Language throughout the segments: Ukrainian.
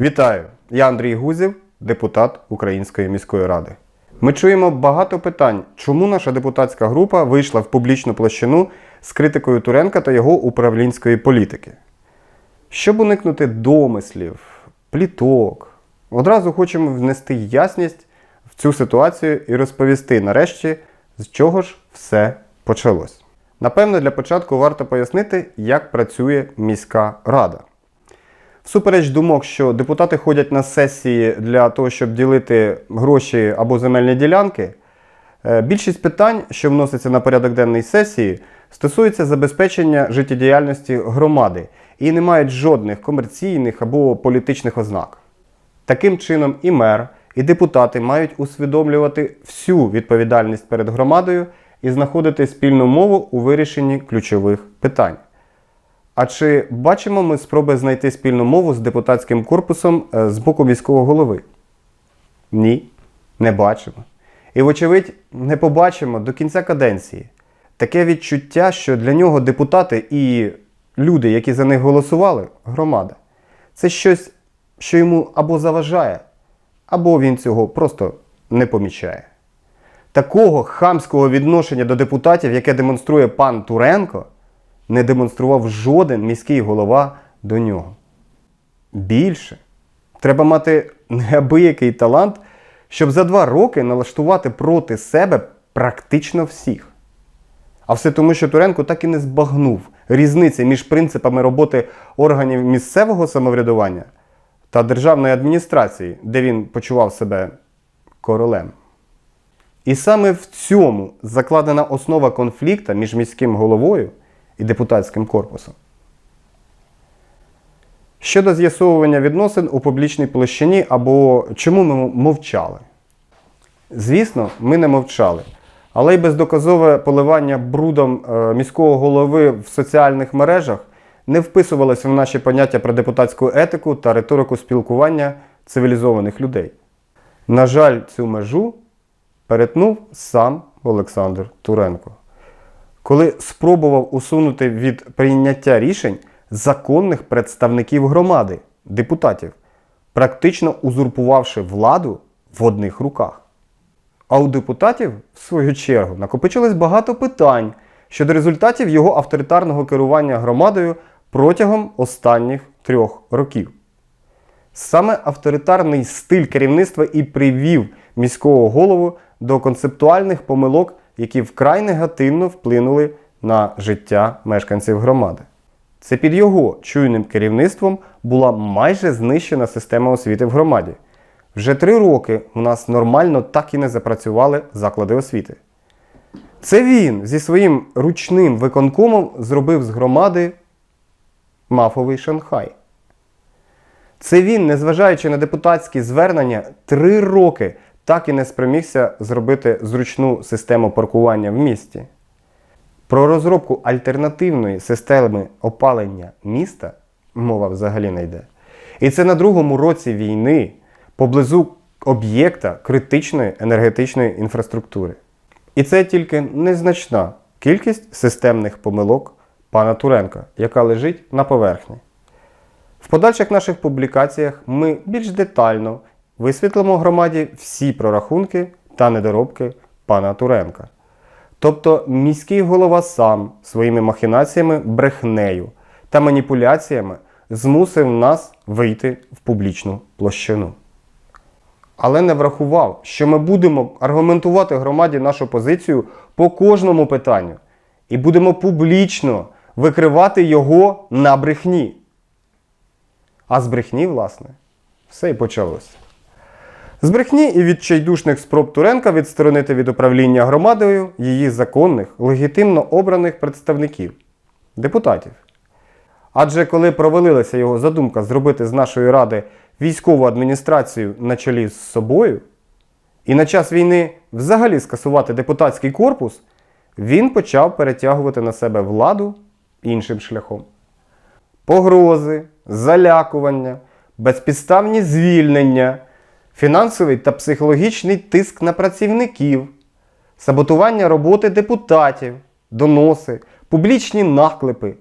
Вітаю! Я Андрій Гузів, депутат Української міської ради. Ми чуємо багато питань, чому наша депутатська група вийшла в публічну площину з критикою Туренка та його управлінської політики. Щоб уникнути домислів, пліток, одразу хочемо внести ясність в цю ситуацію і розповісти нарешті, з чого ж все почалось. Напевно, для початку варто пояснити, як працює міська рада. Всупереч думок, що депутати ходять на сесії для того, щоб ділити гроші або земельні ділянки, е, більшість питань, що вносяться на порядок денний сесії, стосуються забезпечення життєдіяльності громади і не мають жодних комерційних або політичних ознак. Таким чином, і мер, і депутати мають усвідомлювати всю відповідальність перед громадою і знаходити спільну мову у вирішенні ключових питань. А чи бачимо ми спроби знайти спільну мову з депутатським корпусом е, з боку міського голови? Ні, не бачимо. І, вочевидь, не побачимо до кінця каденції. Таке відчуття, що для нього депутати і люди, які за них голосували, громада, це щось, що йому або заважає, або він цього просто не помічає. Такого хамського відношення до депутатів, яке демонструє пан Туренко, не демонстрував жоден міський голова до нього. Більше, треба мати неабиякий талант, щоб за два роки налаштувати проти себе практично всіх. А все тому, що Туренко так і не збагнув різниці між принципами роботи органів місцевого самоврядування та державної адміністрації, де він почував себе королем. І саме в цьому закладена основа конфлікта між міським головою і депутатським корпусом. Щодо з'ясовування відносин у публічній площині або чому ми мовчали. Звісно, ми не мовчали. Але й бездоказове поливання брудом е, міського голови в соціальних мережах не вписувалося в наші поняття про депутатську етику та риторику спілкування цивілізованих людей. На жаль, цю межу перетнув сам Олександр Туренко, коли спробував усунути від прийняття рішень законних представників громади, депутатів, практично узурпувавши владу в одних руках. А у депутатів, в свою чергу, накопичилось багато питань щодо результатів його авторитарного керування громадою протягом останніх трьох років. Саме авторитарний стиль керівництва і привів міського голову до концептуальних помилок, які вкрай негативно вплинули на життя мешканців громади. Це під його чуйним керівництвом була майже знищена система освіти в громаді. Вже три роки у нас нормально так і не запрацювали заклади освіти. Це він зі своїм ручним виконкомом зробив з громади мафовий Шанхай. Це він, незважаючи на депутатські звернення, три роки так і не спромігся зробити зручну систему паркування в місті. Про розробку альтернативної системи опалення міста мова взагалі не йде. І це на другому році війни поблизу об'єкта критичної енергетичної інфраструктури. І це тільки незначна кількість системних помилок пана Туренка, яка лежить на поверхні. В подальших наших публікаціях ми більш детально висвітлимо громаді всі прорахунки та недоробки пана Туренка. Тобто міський голова сам своїми махінаціями, брехнею та маніпуляціями змусив нас вийти в публічну площину. Але не врахував, що ми будемо аргументувати громаді нашу позицію по кожному питанню і будемо публічно викривати його на брехні. А з брехні, власне, все і почалося. З брехні і відчайдушних спроб Туренка відсторонити від управління громадою її законних, легітимно обраних представників депутатів. Адже коли провалилася його задумка зробити з нашої ради військову адміністрацію на чолі з собою, і на час війни взагалі скасувати депутатський корпус, він почав перетягувати на себе владу іншим шляхом. Погрози, залякування, безпідставні звільнення, фінансовий та психологічний тиск на працівників, саботування роботи депутатів, доноси, публічні наклепи.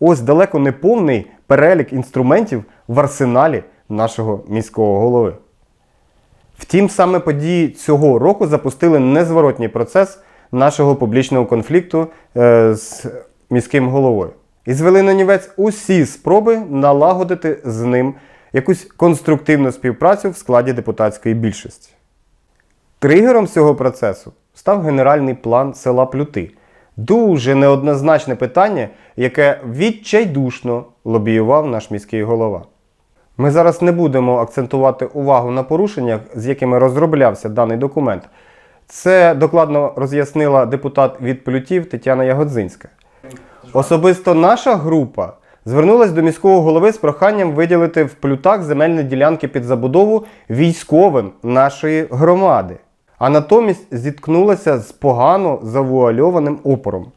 Ось далеко не повний перелік інструментів в арсеналі нашого міського голови. Втім, саме події цього року запустили незворотній процес нашого публічного конфлікту е, з міським головою. І звели на нівець усі спроби налагодити з ним якусь конструктивну співпрацю в складі депутатської більшості. Тригером цього процесу став генеральний план села Плюти. Дуже неоднозначне питання, яке відчайдушно лобіював наш міський голова. Ми зараз не будемо акцентувати увагу на порушеннях, з якими розроблявся даний документ. Це докладно роз'яснила депутат від Плютів Тетяна Ягодзинська. Особисто наша група звернулася до міського голови з проханням виділити в плютах земельні ділянки під забудову військовим нашої громади, а натомість зіткнулася з погано завуальованим опором.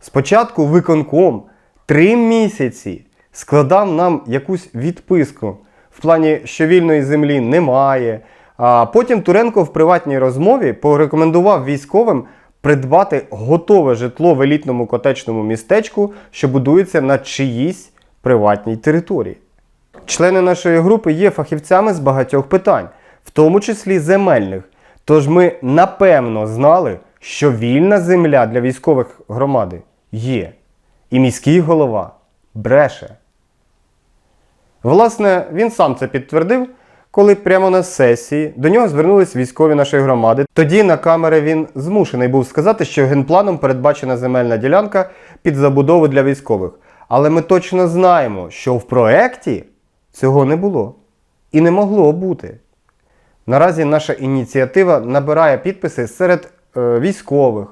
Спочатку виконком три місяці складав нам якусь відписку в плані, що вільної землі немає. А потім Туренко в приватній розмові порекомендував військовим придбати готове житло в елітному котечному містечку, що будується на чиїсь приватній території. Члени нашої групи є фахівцями з багатьох питань, в тому числі земельних. Тож ми напевно знали, що вільна земля для військових громади є. І міський голова бреше. Власне, він сам це підтвердив, коли прямо на сесії до нього звернулись військові нашої громади. Тоді на камери він змушений був сказати, що генпланом передбачена земельна ділянка під забудову для військових. Але ми точно знаємо, що в проекті цього не було і не могло бути. Наразі наша ініціатива набирає підписи серед е, військових,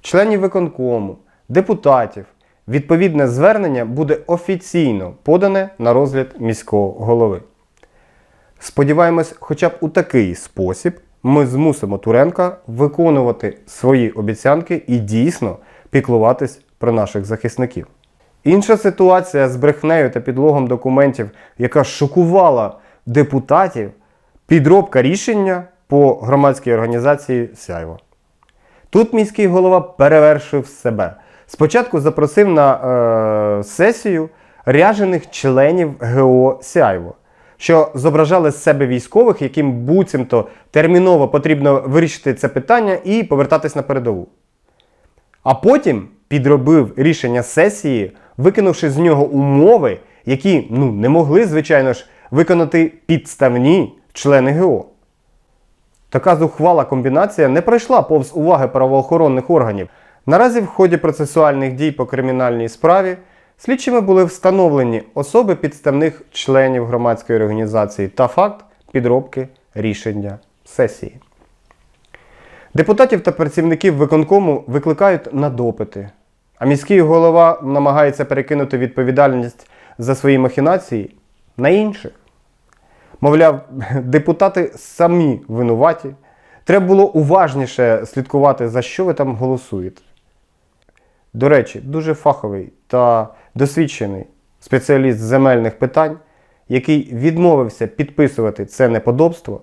членів виконкому, депутатів. Відповідне звернення буде офіційно подане на розгляд міського голови. Сподіваємось, хоча б у такий спосіб ми змусимо Туренка виконувати свої обіцянки і дійсно піклуватись про наших захисників. Інша ситуація з брехнею та підлогом документів, яка шокувала депутатів, підробка рішення по громадській організації Сяйво. Тут міський голова перевершив себе. Спочатку запросив на е, сесію ряжених членів ГО Сяйво, що зображали з себе військових, яким буцімто терміново потрібно вирішити це питання і повертатись на передову. А потім підробив рішення сесії, викинувши з нього умови, які ну, не могли, звичайно ж, виконати підставні члени ГО. Така зухвала комбінація не пройшла повз уваги правоохоронних органів. Наразі в ході процесуальних дій по кримінальній справі слідчими були встановлені особи підставних членів громадської організації та факт підробки рішення сесії. Депутатів та працівників виконкому викликають на допити, а міський голова намагається перекинути відповідальність за свої махінації на інших. Мовляв, депутати самі винуваті. Треба було уважніше слідкувати, за що ви там голосуєте. До речі, дуже фаховий та досвідчений спеціаліст земельних питань, який відмовився підписувати це неподобство,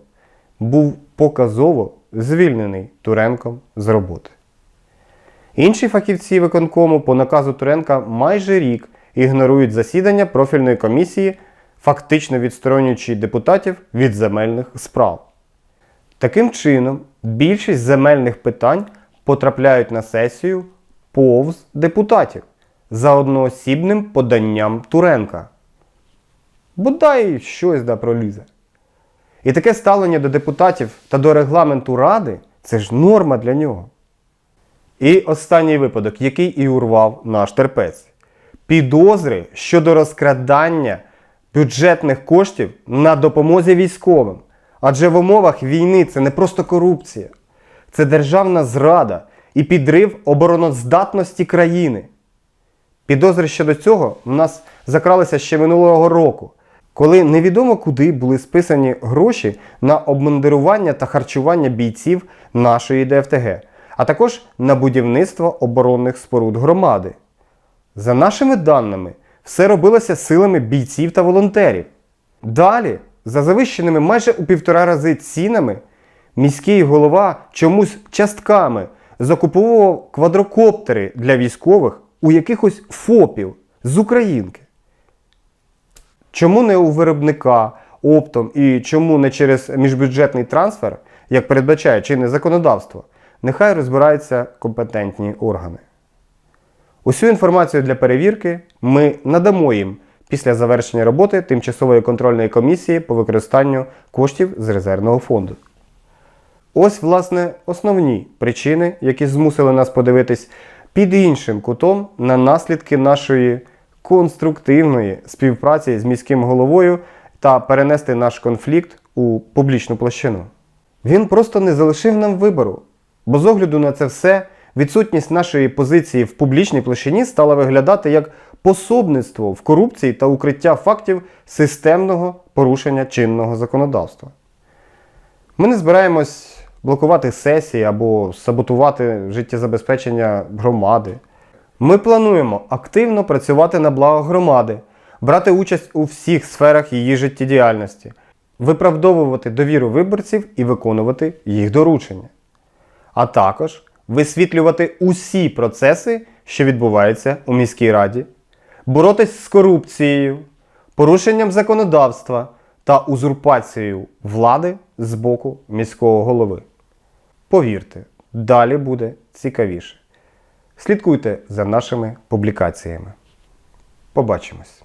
був показово звільнений Туренком з роботи. Інші фахівці виконкому по наказу Туренка майже рік ігнорують засідання профільної комісії, фактично відсторонюючи депутатів від земельних справ. Таким чином, більшість земельних питань потрапляють на сесію повз депутатів за одноосібним поданням Туренка. Бодай щось да пролізе. І таке ставлення до депутатів та до регламенту Ради це ж норма для нього. І останній випадок, який і урвав наш терпець. Підозри щодо розкрадання бюджетних коштів на допомозі військовим. Адже в умовах війни це не просто корупція, це державна зрада і підрив обороноздатності країни. Підозри щодо цього в нас закралися ще минулого року, коли невідомо куди були списані гроші на обмундирування та харчування бійців нашої ДФТГ, а також на будівництво оборонних споруд громади. За нашими даними, все робилося силами бійців та волонтерів. Далі, за завищеними майже у півтора рази цінами, міський голова чомусь частками закуповував квадрокоптери для військових у якихось ФОПів з Українки. Чому не у виробника, оптом і чому не через міжбюджетний трансфер, як передбачає чинне законодавство, нехай розбираються компетентні органи. Усю інформацію для перевірки ми надамо їм після завершення роботи тимчасової контрольної комісії по використанню коштів з резервного фонду. Ось, власне, основні причини, які змусили нас подивитись під іншим кутом на наслідки нашої конструктивної співпраці з міським головою та перенести наш конфлікт у публічну площину. Він просто не залишив нам вибору, бо з огляду на це все відсутність нашої позиції в публічній площині стала виглядати як пособництво в корупції та укриття фактів системного порушення чинного законодавства. Ми не збираємось блокувати сесії або саботувати життєзабезпечення громади. Ми плануємо активно працювати на благо громади, брати участь у всіх сферах її життєдіяльності, виправдовувати довіру виборців і виконувати їх доручення, а також висвітлювати усі процеси, що відбуваються у міській раді, боротись з корупцією, порушенням законодавства та узурпацією влади з боку міського голови. Повірте, далі буде цікавіше. Слідкуйте за нашими публікаціями. Побачимось!